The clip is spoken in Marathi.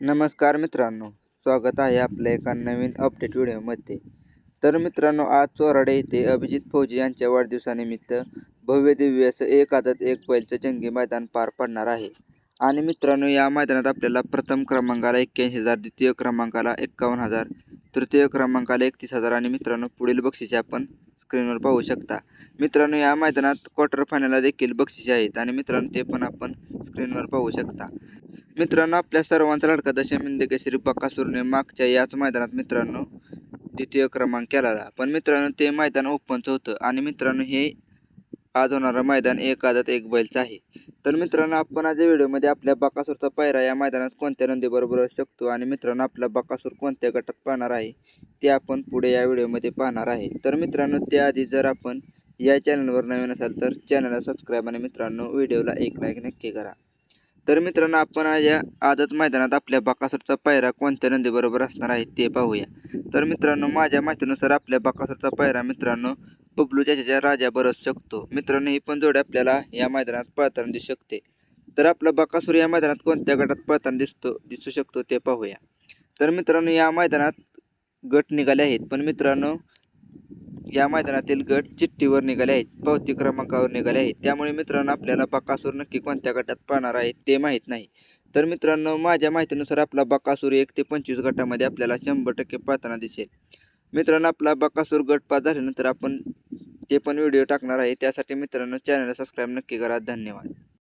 नमस्कार मित्रांनो स्वागत आहे आपल्या एका नवीन अपडेट व्हिडिओमध्ये. तर मित्रांनो आज चोराडे येथे अभिजित फौजी यांच्या वाढदिवसानिमित्त भव्य दिव्य असं एक आदत एक बैलचं जंगी मैदान पार पडणार आहे. आणि मित्रांनो या मैदानात आपल्याला प्रथम क्रमांकाला एक्क्याऐंशी हजार द्वितीय क्रमांकाला एक्कावन्न हजार तृतीय क्रमांकाला एकतीस हजार आणि मित्रांनो पुढील बक्षिसे आपण स्क्रीनवर पाहू शकता. मित्रांनो या मैदानात क्वार्टर फायनलला देखील बक्षिसे आहेत आणि मित्रांनो ते पण आपण स्क्रीनवर पाहू शकता. मित्रांनो आपल्या सर्वांचा लाडका दशमिंद म्हणजे केसरी बकासूरने मागच्या याच मैदानात मित्रांनो द्वितीय क्रमांक केलेला. पण मित्रांनो ते मैदान ओपनचं होतं आणि मित्रांनो हे आज होणारं मैदान एक आजात एक बैलचं आहे. तर मित्रांनो आपण आज या व्हिडिओमध्ये आपल्या बकासूरचा पायरा या मैदानात कोणत्या नंदीबरोबर असू शकतो आणि मित्रांनो आपला बकासूर कोणत्या गटात पाहणार आहे ते आपण पुढे या व्हिडिओमध्ये पाहणार आहे. तर मित्रांनो त्याआधी जर आपण या चॅनलवर नवीन असाल तर चॅनलला सबस्क्राईब आणि मित्रांनो व्हिडिओला एक लाईक नक्की करा. तर मित्रांनो आपण आज या आदत मैदानात आपल्या बकासूरचा पायरा कोणत्या नंदीबरोबर असणार आहे ते पाहूया. तर मित्रांनो माझ्या माहितीनुसार आपल्या बकासूरचा पायरा मित्रांनो बबलू चाच्याच्या राजाबरोबर असू शकतो. मित्रांनो ही पण जोडी आपल्याला या मैदानात पळताना दिसू शकते. तर आपला बकासूर या मैदानात कोणत्या गटात पळताना दिसतो दिसू शकतो ते पाहूया. तर मित्रांनो या मैदानात गट निघाले आहेत. पण मित्रांनो या मैदानातील गट चिठ्ठीवर निघाले आहेत. पावती क्रमांकावर निघाले आहेत. त्यामुळे मित्रांनो आपल्याला बकासूर नक्की कोणत्या गटात पाहणार आहे ते माहीत नाही. तर मित्रांनो माझ्या माहितीनुसार आपला बकासूर एक ते पंचवीस गटामध्ये आपल्याला शंभर टक्के पाहताना दिसेल. मित्रांनो आपला बकासूर गट पास झाल्यानंतर आपण ते पण व्हिडिओ टाकणार आहे त्यासाठी मित्रांनो चॅनलला सबस्क्राईब नक्की करा. धन्यवाद.